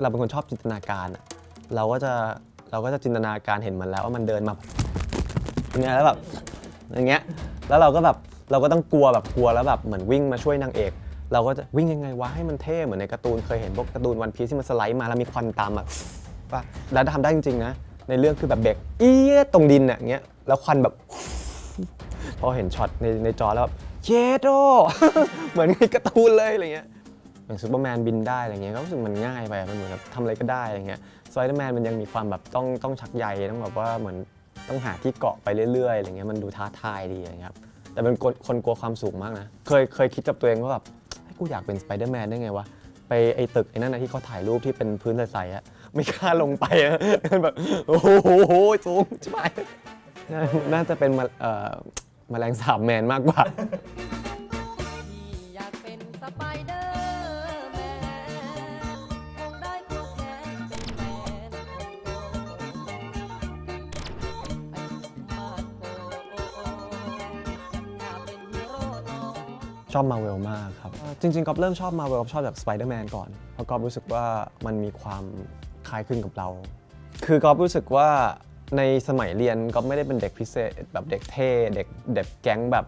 เราเป็นคนชอบจินตนาการอะเราก็จะเราก็จะจินตนาการเห็นมันแล้วว่ามันเดินมาอย่างเงี้ยแล้วแบบอย่างเงี้ยแล้วเราก็แบบเราก็ต้องกลัวแบบกลัวแล้วแบบเหมือนวิ่งมาช่วยนางเอก เราก็จะวิ่งยังไงวะให้มันเท่เหมือนในการ์ตูนเคยเห็นพวกการ์ตูนวันพีซที่มันสไลด์มาแล้วมีควันตามมาป่ะแล้วทำได้จริงๆนะในเรื่องคือแบบเบรกเอี๊ยตรงดินอะอย่างเงี้ยแล้วควันแบบ พอเห็นช็อตในในจอแล้วแบบเยโดเหมือนในการ์ตูนเลยอะไรเงี้ย อย่างซูเปอร์แมนบินได้อะไรเงี้ยก็รู้สึกมันง่ายไปมันเหมือนแบบทำอะไรก็ได้อะไรเงี้ยสไปเดอร์แมนมันยังมีความแบบต้องต้องชักใยต้องแบบว่าเหมือนต้องหาที่เกาะไปเรื่อยๆอะไรเงี้ยมันดูท้าทายดีอะไรเงี้ยครับแต่เป็นคนคนกลัวความสูงมากนะเคยเคยคิดกับตัวเองว่าแบบให้ยกูอยากเป็นสไปเดอร์แมนได้ไงวะไปไอ้ตึกไอ้นั่นนะที่เขาถ่ายรูปที่เป็นพื้นใสๆอะไม่กล้าลงไปอะ แบบโอ้โหสูงใช่ไหมน่าจะเป็นมาเอ่อแมลงสาบแมนมากกว่า ชอบมาเวลมากครับ จริงๆก็เริ่มชอบมาเวลชอบจากสไปเดอร์แมนก่อน เพราะก็รู้สึกว่ามันมีความคล้ายคลึงกับเรา คือก็รู้สึกว่าในสมัยเรียนก็ไม่ได้เป็นเด็กพิเศษ แบบเด็กเท่เด็กเด็กแก๊งแบบ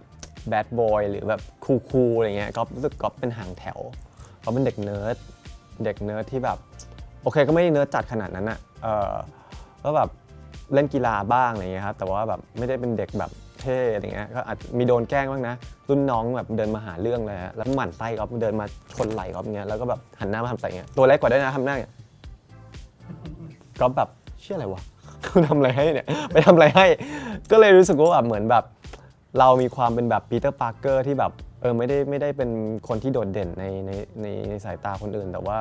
แบดบอยหรือแบบคูลๆอะไรเงี้ยก็รู้สึกก็เป็นหางแถวก็เป็นเด็กเนิร์ดเด็กเนิร์ดที่แบบโอเคก็ไม่ได้เนิร์ดจัดขนาดนั้นอะเออก็แบบเล่นกีฬาบ้างอะไรเงี้ยครับแต่ว่าแบบไม่ได้เป็นเด็กแบบเท่อะไรเงี้ยก็อาจมีโดนแกล้งบ้างนะ รุ่นน้องแบบเดินมาหาเรื่องเลยฮะแล้วหมั่นไส้ก็เดินมาชนไหล่กอย่างเงี้ยแล้วก็แบบหันหน้ามาทำใส่เงี้ยตัวเล็กกว่าด้วยนะทำหน้าเงี้ยก็แบบเชื่ออะไรวะทำอะไรให้เนี่ยไปทำอะไรให้ ก็เลยรู้สึกว่าแบบเหมือนแบบ เรามีความเป็นแบบปีเตอร์ปาร์เกอร์ที่แบบเออไม่ได้ไม่ได้เป็นคนที่โดดเด่นในในในในสายตาคนอื่น แต่ว่า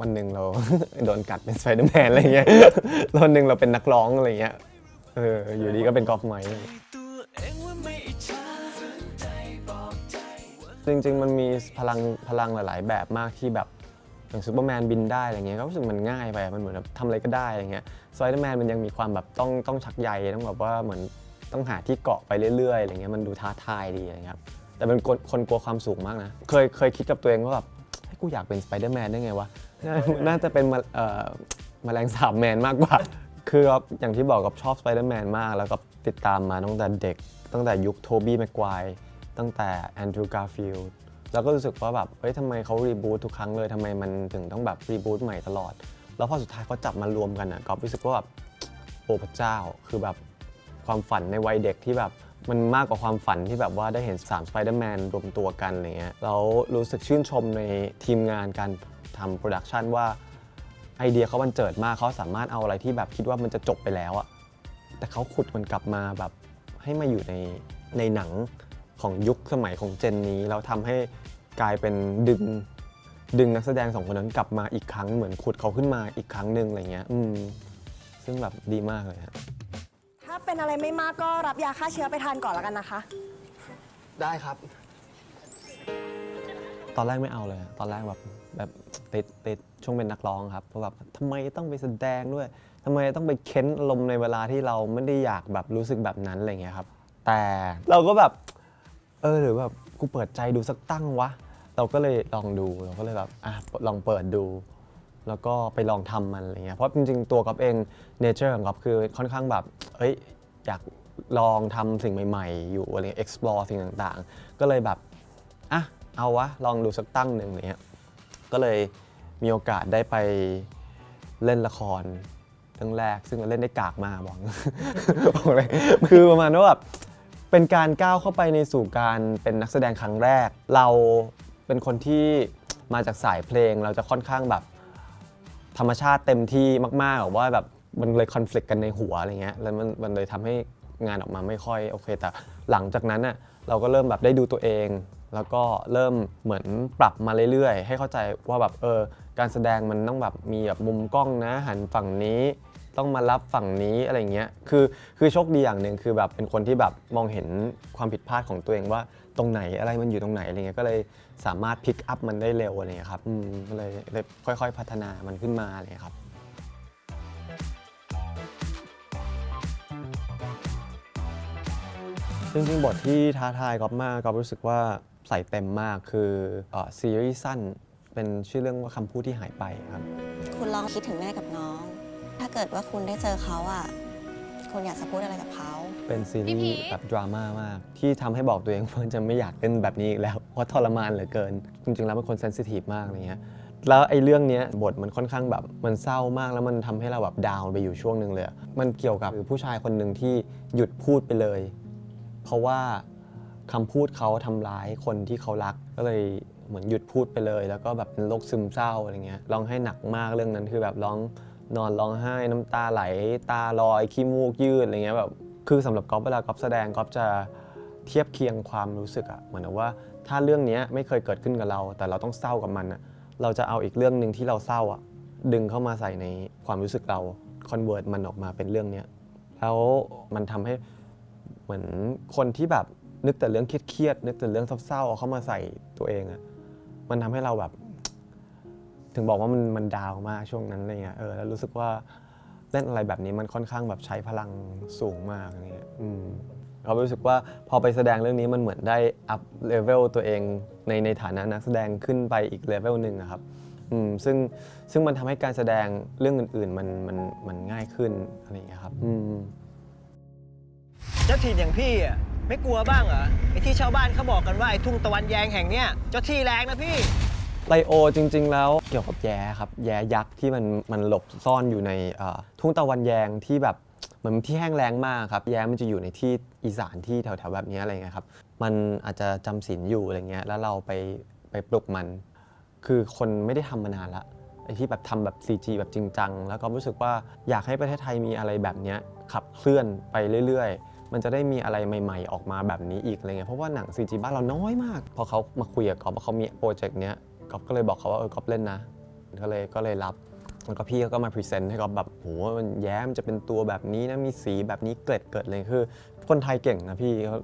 วันหนึ่งเรา โดนกัดเป็นสไปเดอร์แมนอะไรเงี้ยแล้ววันหนึ่งเราเป็นนักร้องอะไรเงี้ยเอออยู่ดีก็เป็นกอล์ฟไมค์ จริงๆ มันมีพลังพลังหลาย ๆ แบบมากที่แบบอย่างซูเปอร์แมนบินได้อะไรเงี้ยก็รู้สึกมันง่ายไปมันเหมือนแบบทำอะไรก็ได้อะไรเงี้ยสไปเดอร์แมนมันยังมีความแบบต้องต้องชักใยต้องแบบว่าเหมือนต้องหาที่เกาะไปเรื่อยๆอะไรเงี้ยมันดูท้าทายดีอะไรครับแต่เป็นคนคนกลัวความสูงมากนะเคยเคยคิดกับตัวเองว่าแบบให้กูอยากเป็นสไปเดอร์แมนได้ไงวะน่าจะเป็นมาเอ่อแมลงสาบแมนมากกว่า คืออย่างที่บอกกับชอบสไปเดอร์แมนมาก แล้วก็ติดตามมาตั้งแต่เด็กตั้งแต่ยุคโทบี้แม็กคว ตั้งแต่แอนดรูว์ การ์ฟิลด์แล้วก็รู้สึกว่าแบบเฮ้ยทำไมเขารีบูตทุกครั้งเลยทำไมมันถึงต้องแบบรีบูตใหม่ตลอด แล้วพอสุดท้ายเขาจับมารวมกันอะก็รู้สึกว่าแบบโอ้พระเจ้าคือแบบความฝันในวัยเด็กที่แบบมันมากกว่าความฝันที่แบบว่าได้เห็น3 Spider-Man รวมตัวกันอะไรเงี้ยแล้วรู้สึกชื่นชมในทีมงานการทำโปรดักชันว่าไอเดียเขาบันเจิดมากเขาสามารถเอาอะไรที่แบบคิดว่ามันจะจบไปแล้วอะแต่เขาขุดมันกลับมาแบบให้มาอยู่ในในหนัง ของยุคสมัยของเจนนี้ แล้วทำให้กลายเป็นดึงดึงนักแสดงสองคนนั้นกลับมาอีกครั้งเหมือนขุดเขาขึ้นมาอีกครั้งหนึ่งอะไรเงี้ยอืมซึ่งแบบดีมากเลยฮะถ้าเป็นอะไรไม่มากก็รับยาฆ่าเชื้อไปทานก่อนแล้วกันนะคะ ได้ครับ ตอนแรกไม่เอาเลยตอนแรกแบบแบบติดติดช่วงเป็นนักร้องครับเพราะแบบทำไมต้องไปแสดงด้วยทำไมต้องไปเค้นอารมณ์ในเวลาที่เราไม่ได้อยากแบบรู้สึกแบบนั้นอะไรเงี้ยครับ แต่เราก็แบบ เออหรือแบบกูเปิดใจดูสักตั้งวะ เราก็เลยลองดูเราก็เลยแบบอะลองเปิดดู แล้วก็ไปลองทำมันอะไรเงี้ยเพราะจริงๆตัวก๊อฟเองเนเจอร์ของก๊อฟคือค่อนข้างแบบเอ้ยอยากลองทำสิ่งใหม่ๆ อยู่อะไรเงี้ย explore สิ่งต่างๆ ก็เลยแบบอะเอาวะลองดูสักตั้งหนึ่งอะไรเงี้ยก็เลยมีโอกาสได้ไปเล่นละครเรื่องแรก ซึ่งเล่นได้กากมากบอก บอกเลยคือประมาณว่าแบบ เป็นการก้าวเข้าไปในสู่การเป็นนักแสดงครั้งแรก เราเป็นคนที่มาจากสายเพลงเราจะค่อนข้างแบบ ธรรมชาติเต็มที่มากๆแบบว่าแบบมันเลยคอน FLICT กันในหัวอะไรเงี้ยแล้วมันมันเลยทำให้งานออกมาไม่ค่อยโอเค แต่หลังจากนั้นน่ะเราก็เริ่มแบบได้ดูตัวเอง แล้วก็เริ่มเหมือนปรับมาเรื่อยๆ ให้เข้าใจว่าแบบเออการแสดงมันต้องแบบมีแบบมุมกล้องนะหันฝั่งนี้ ต้องมารับฝั่งนี้อะไรเงี้ยคือคือโชคดีอย่างหนึ่งคือแบบเป็นคนที่แบบมองเห็นความผิดพลาดของตัวเองว่าตรงไหนอะไรมันอยู่ตรงไหนอะไรเงี้ยก็เลยสามารถพิกอัพมันได้เร็วอะไรเงี้ยครับอืมก็เลยเลยค่อย ๆ พัฒนามันขึ้นมาอะไรเงี้ยครับ จริงๆ บทที่ท้าทายก๊อฟมากก๊อฟรู้สึกว่าใส่เต็มมากคือเอ่อซีรีส์สั้นเป็นชื่อเรื่องว่าคำพูดที่หายไปครับ คุณลองคิดถึงแม่กับน้อง ถ้าเกิดว่าคุณได้เจอเขาอะ คุณอยากจะพูดอะไรกับเขา เป็นซีพี่รีพีส์แบบดราม่ามาก ที่ทำให้บอกตัวเองว่าจะไม่อยากเล่นแบบนี้อีกแล้ว เพราะทรมานเหลือเกิน จริงๆ แล้วเป็นคนเซนซิทีฟมากอะไรเงี้ยแล้วไอ้เรื่องเนี้ยบทมันค่อนข้างแบบมันเศร้ามากแล้วมันทำให้เราแบบดาวน์ไปอยู่ช่วงหนึ่งเลยอะมันเกี่ยวกับผู้ชายคนหนึ่งที่หยุดพูดไปเลย เพราะว่าคำพูดเขาทำร้ายคนที่เขารักก็เลยเหมือนหยุดพูดไปเลย แล้วก็แบบเป็นโรคซึมเศร้าอะไรเงี้ยร้องไห้หนักมากเรื่องนั้นคือแบบร้อง นอนร้องไห้น้ำตาไหล ตาลอยขี้มูกยืดอะไรเงี้ยแบบคือสำหรับก๊อฟเวลาก๊อฟแสดงก๊อฟจะเทียบเคียงความรู้สึกอะเหมือนว่าถ้าเรื่องนี้ไม่เคยเกิดขึ้นกับเรา แต่เราต้องเศร้ากับมันอะเราจะเอาอีกเรื่องหนึ่งที่เราเศร้าอะดึงเข้ามาใส่ในความรู้สึกเราคอนเวิร์ตมันออกมาเป็นเรื่องนี้แล้วมันทำให้เหมือนคนที่แบบนึกแต่เรื่องเครียดๆนึกแต่เรื่องเศร้าๆเอาเข้ามาใส่ตัวเองอะมันทำให้เราแบบ ถึงบอกว่ามันมันดาวมากช่วงนั้นอะไรเงี้ยเออแล้วรู้สึกว่าเล่นอะไรแบบนี้มันค่อนข้างแบบใช้พลังสูงมากอะไรเงี้ยอืมเรารู้สึกว่าพอไปแสดงเรื่องนี้มันเหมือนได้อัพเลเวลตัวเองในในฐานะนักแสดงขึ้นไปอีกเลเวลหนึ่งอะครับอืมซึ่งซึ่งมันทำให้การแสดงเรื่องอื่นๆมันมันมันง่ายขึ้นอะไรเงี้ยครับอืมเจ้าถิ่นอย่างพี่อะไม่กลัวบ้างเหรอไอ้ที่ชาวบ้านเขาบอกกันว่าไอ้ทุ่งตะวันแยงแห่งเนี้ยเจ้าที่แรงนะพี่ ไลโอจริง ๆ แล้วเกี่ยวกับแย้ครับแย้ยักษ์ที่มันมันหลบซ่อนอยู่ในเอ่อทุ่งตะวันแยงที่แบบเหมือนที่แห้งแล้งมากครับแย้มันจะอยู่ในที่อีสานที่แถวๆแบบนี้อะไรเงี้ยครับมันอาจจะจำศีลอยู่อะไรเงี้ยแล้วเราไปไปปลุกมัน คือคนไม่ได้ทำมานานละไอที่แบบทำแบบ CG แบบจริงจังแล้วก็รู้สึกว่าอยากให้ประเทศไทยมีอะไรแบบเนี้ยขับเคลื่อนไปเรื่อย ๆ มันจะได้มีอะไรใหม่ ๆ ออกมาแบบนี้อีกอะไรเงี้ยเพราะว่าหนัง CG บ้านเราน้อยมาก พอเขามาคุยกับกอฟว่าเขามีโปรเจกต์เนี้ย กอฟก็เลยบอกเขาว่าเออกอฟเล่นนะก็เลยก็เลยรับแล้วก็พี่ก็มาพรีเซนต์ให้กอฟแบบโหมันแย้มจะเป็นตัวแบบนี้นะมีสีแบบนี้เกล็ดเกิดเลยคือ คนไทยเก่งนะพี่เขา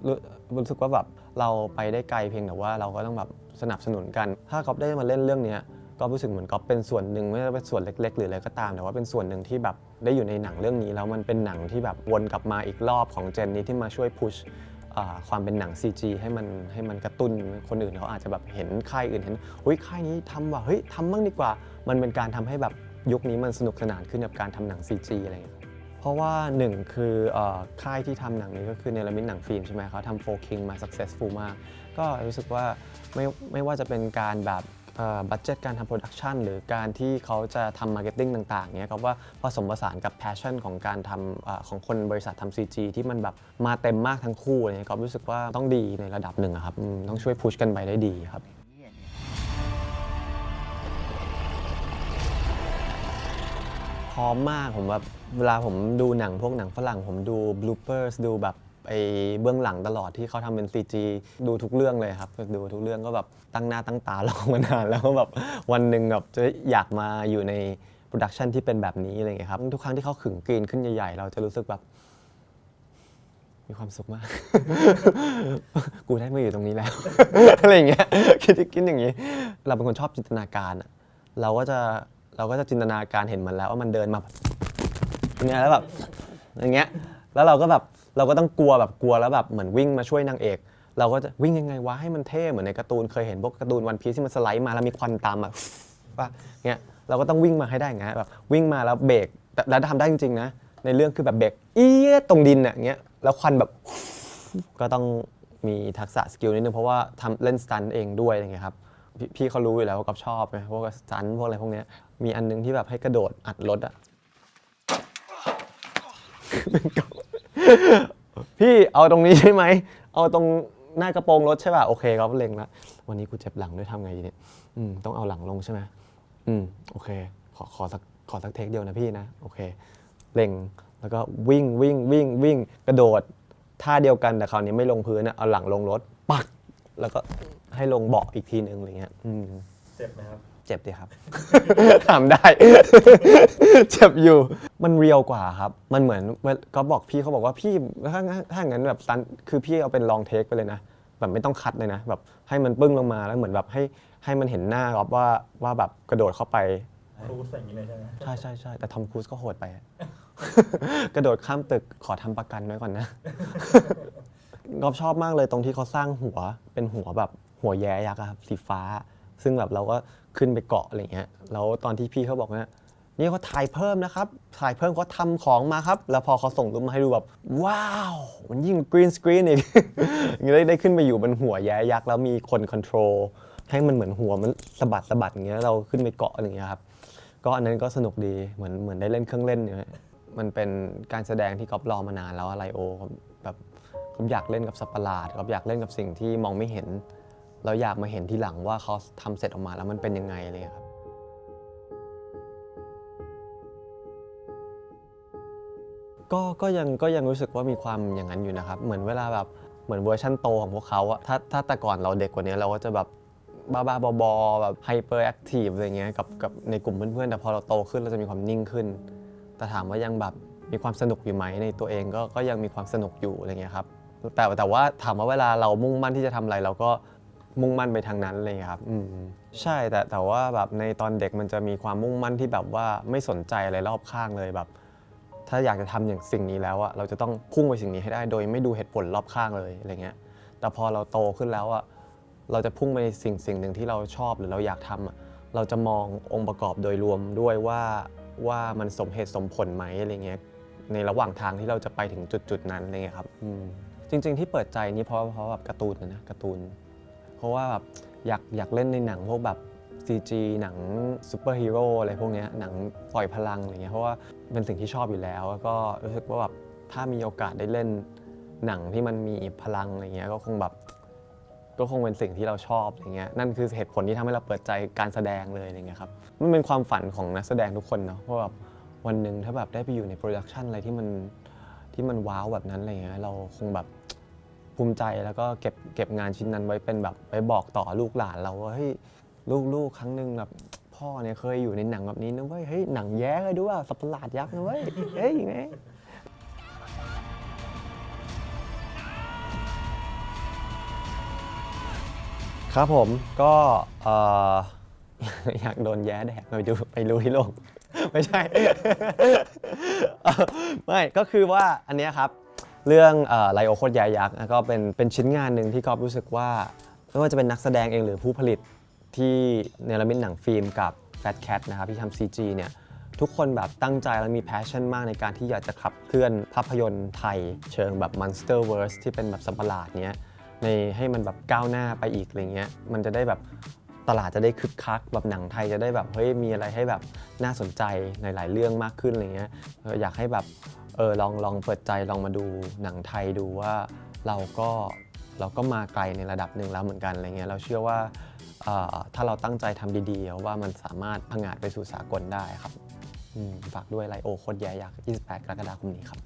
รู้สึกว่าแบบเราไปได้ไกลเพียงแต่ว่าเราก็ต้องแบบสนับสนุนกัน ถ้ากอฟได้มาเล่นเรื่องนี้ก็รู้สึกเหมือนกอฟเป็นส่วนหนึ่งไม่ว่าเป็นส่วนเล็ก ๆ หรืออะไรก็ตาม แต่ว่าเป็นส่วนหนึ่งที่แบบได้อยู่ในหนังเรื่องนี้แล้วมันเป็นหนังที่แบบวนกลับมาอีกรอบของเจนนี้ที่มาช่วยพุช ความเป็นหนัง CG ให้มันให้มันกระตุ้นคนอื่นเขาอาจจะแบบเห็นค่ายอื่นเห็นเฮ้ยค่ายนี้ทำว่ะเฮ้ยทำบ้างดีกว่า มันเป็นการทำให้แบบยุคนี้มันสนุกสนานขึ้นกับการทำหนัง CG อะไรอย่างเงี้ยเพราะว่าหนึ่งคืออค่ายที่ทำหนังนี้ก็คือเนลมิตหนังฟิล์มใช่ไหมเขาทำโฟคิงมา successful มาก ก็รู้สึกว่าไม่ไม่ว่าจะเป็นการแบบ บัตเจ็ตการทำโปรดักชันหรือการที่เขาจะทำมาร์เก็ตติ้งต่างๆเนี้ยก็ว่าผสมผสานกับแพชชั่นของการทำอของคนบริษัททำ CG ที่มันแบบมาเต็มมากทั้งคู่เงี้ยก็รู้สึกว่าต้องดีในระดับหนึ่งครับต้องช่วยพุชกันไปได้ดีครับพร้อมมากผมแบบเวลาผมดูหนังพวกหนังฝรั่งผมดู bloopers ดูแบบ ไอ้เบื้องหลังตลอดที่เขาทำเป็น CG ดูทุกเรื่องเลยครับ ดูทุกเรื่องก็แบบตั้งหน้าตั้งตารอมานานแล้วก็แบบวันหนึ่งแบบจะอยากมาอยู่ในโปรดักชันที่เป็นแบบนี้อะไรอย่างเงี้ยครับทุกครั้งที่เขาขึงกรีนขึ้นใหญ่ๆ เราจะรู้สึกแบบ มีความสุขมาก กูได้มาอยู่ตรงนี้แล้ว อะไรเงี้ยคิดคิดอย่างนี้ เราเป็นคนชอบจินตนาการอะเราก็จะเราก็จะจินตนาการเห็นมันแล้วว่ามันเดินมาแบบเงี้ยแล้วแบบอย่างเงี้ย แล้วเราก็แบบ เราก็ต้องกลัวแบบกลัวแล้วแบบเหมือนวิ่งมาช่วยนางเอก เราก็จะวิ่งยังไงวะให้มันเท่เหมือนในการ์ตูนเคยเห็นพวกการ์ตูนวันพีซที่มันสไลด์มาแล้วมีควันตามมาว่าเงี้ยเราก็ต้องวิ่งมาให้ได้งเงี้ยแบบวิ่งมาแล้วเบรกแต่แล้วทำได้จริงๆนะในเรื่องคือแบบเบรกเอี้ยตรงดินอะเงี้ยแล้วควันแบบก็ต้องมีทักษะสกิลนิดนึงเพราะว่าทำเล่นสตันเองด้วยอะไรเงี้ยครับพพี่เขารู้อยู่แล้วว่ากับชอบไงพวกสตันพวกอะไรพวกเนี้ยมีอันนึงที่แบบให้กระโดดอัดรถอะเป็นกับ พี่เอาตรงนี้ใช่ไหม เอาตรงหน้ากระโปรงรถใช่ป่ะ โอเคครับเล็งล้ววันนี้กูเจ็บหลังด้วยทำไงดีเนี่ย อืม ต้องเอาหลังลงใช่ไหมอืม โอเค ขอขอสักขอสักเทคเดียวนะพี่นะ โอเค เล็ง แล้วก็วิ่งวิ่งวิ่งวิ่ง กระโดด ท่าเดียวกันแต่คราวนี้ไม่ลงพื้นนะเอาหลังลงรถ ปัก แล้วก็ให้ลงเบาะอีกทีนึงอะไรเงี้ย อืม เจ็บไหมครับ เจ็บดีครับ ถามได้ เจ็บอยู่ มันเรียวกว่าครับ มันเหมือนก็บอกพี่เขาบอกว่าพี่ถ้าถ้าอย่างนั้นแบบตันคือพี่เอาเป็นลองเทคไปเลยนะแบบไม่ต้องคัดเลยนะแบบให้มันปึ้งลงมาแล้วเหมือนแบบให้ให้มันเห็นหน้ารอบว่าว่าแบบกระโดดเข้าไปครูใส่อย่างนี้เลยใช่ไหมใช่ใช่ใช่แต่ทอมครูซก็โหดไปอะกระโดดข้ามตึกขอทำประกันไว้ก่อนนะกอบชอบมากเลยตรงที่เขาสร้างหัวเป็นหัวแบบหัวแย้ยักษ์อะครับสีฟ้า ซึ่งแบบเราก็ขึ้นไปเกาะอะไรเงี้ยแล้วตอนที่พี่เขาบอกว่านี่เขาถ่ายเพิ่มนะครับ ถ่ายเพิ่มเขาทำของมาครับ แล้วพอเขาส่งรูปมาให้ดูแบบ ว้าว มันยิ่งกรีนสกรีนอีกได้ได้ขึ้นไปอยู่บนหัวแย้ยักษ์แล้วมีคนคอนโทรลให้มันเหมือนหัวมันสะบัดสะบัดอย่างเงี้ยเราขึ้นไปเกาะอะไรเงี้ยครับก็อันนั้นก็สนุกดีเหมือนเหมือนได้เล่นเครื่องเล่นเนี่ยมันเป็นการแสดงที่ก๊อฟรอมานานแล้วอะไรโอแบบก๊อฟอยากเล่นกับสัตว์ประหลาดก๊อฟอยากเล่นกับสิ่งที่มองไม่เห็น เราอยากมาเห็นทีหลังว่าเขาทำเสร็จออกมาแล้วมันเป็นยังไงอะไรเลยครับก็ก็ยังก็ยังรู้สึกว่ามีความอย่างนั้นอยู่นะครับ เหมือนเวลาแบบเหมือนเวอร์ชั่นโตของพวกเขาอะถ้าถ้าแต่ก่อนเราเด็กกว่านี้เราก็จะแบบบ้าๆบอแบบไฮเปอร์แอคทีฟอะไรเงี้ยกับกับในกลุ่มเพื่อนๆ แต่พอเราโตขึ้นเราจะมีความนิ่งขึ้น แต่ถามว่ายังแบบมีความสนุกอยู่ไหมในตัวเองก็ก็ยังมีความสนุกอยู่อะไรเงี้ยครับแต่แต่ว่าถามว่าเวลาเรามุ่งมั่นที่จะทำอะไร เราก็ มุ่งมั่นไปทางนั้นอะไรเลยครับอืมใช่แต่แต่ว่าแบบในตอนเด็กมันจะมีความมุ่งมั่นที่แบบว่าไม่สนใจอะไรรอบข้างเลยแบบ ถ้าอยากจะทำอย่างสิ่งนี้แล้วอะเราจะต้องพุ่งไปสิ่งนี้ให้ได้ โดยไม่ดูเหตุผลรอบข้างเลยอะไรเงี้ย แต่พอเราโตขึ้นแล้วอะเราจะพุ่งไปในสิ่งสิ่งหนึ่งที่เราชอบหรือเราอยากทำอะเราจะมององค์ประกอบโดยรวมด้วยว่าว่ามันสมเหตุสมผลไหมอะไรเงี้ยในระหว่างทางที่เราจะไปถึงจุดจุดๆนั้นอะไรเงี้ยครับจริง ๆ ที่เปิดใจนี่เพราะเพราะแบบการ์ตูนนะการ์ตูน ราะว่าแบบอยากอยากเล่นในหนังพวกแบบ CG หนังซูเปอร์ฮีโร่อะไรพวกนี้หนังปล่อยพลังอะไรเงี้ยเพราะว่าเป็นสิ่งที่ชอบอยู่แล้ว แล้วก็รู้สึกว่าแบบถ้ามีโอกาสได้เล่นหนังที่มันมีพลังอะไรเงี้ยก็คงแบบก็คงเป็นสิ่งที่เราชอบอะไรเงี้ยนั่นคือเหตุผลที่ทำให้เราเปิดใจการแสดงเลยอะไรเงี้ยครับมันเป็นความฝันของนักแสดงทุกคนเนาะเพราะแบบวันหนึ่งถ้าแบบได้ไปอยู่ในโปรดักชันอะไรที่มันที่มันว้าวแบบนั้นอะไรเงี้ยเราคงแบบ ภูมิใจแล้วก็เก็บเก็บงานชิ้นนั้นไว้เป็นแบบไปบอกต่อลูกหลานเราว่าเฮ้ยลูกๆ ครั้งหนึ่งแบบพ่อเนี่ยเคยอยู่ในหนังแบบนี้นะเว้ยเฮ้ยหนังแย้เลยด้วยสัตว์ประหลาดยักษ์นะเว้ยเฮ้ยไงครับผมก็ออยากโดนแย้แดกไปดูไปดูที่โลก ไม่ใช่ ไม่ก็คือว่าอันนี้ครับ เรื่องไลโอโคตรยายักษ์ก็เป็นเป็นชิ้นงานหนึ่งที่กอบรู้สึกว่า ไม่ว่าจะเป็นนักแสดงเองหรือผู้ผลิตที่เนรมิตหนังฟิล์มกับ Fat Cat นะครับที่ทำ CG เนี่ยทุกคนแบบตั้งใจและมี passion มากในการที่อยากจะขับเคลื่อนภาพยนตร์ไทย เชิงแบบ Monsterverse ที่เป็นแบบสัตว์ประหลาดเนี้ยในให้มันแบบก้าวหน้าไปอีกอะไรเงี้ยมันจะได้แบบตลาดจะได้คึกคักแบบหนังไทยจะได้แบบเฮ้ยมีอะไรให้แบบน่าสนใจในหลายเรื่องมากขึ้นอะไรเงี้ยอยากให้แบบ เออลองลองเปิดใจลองมาดูหนังไทยดูว่าเราก็เราก็มาไกลในระดับหนึ่งแล้วเหมือนกันอะไรเงี้ยเราเชื่อว่าถ้าเราตั้งใจทำดีๆ ว่ามันสามารถพังอาจไปสู่สากลได้ครับฝากด้วยไลโอโคตรแย่ยักษ์28 กรกฎาคมนี้ครับ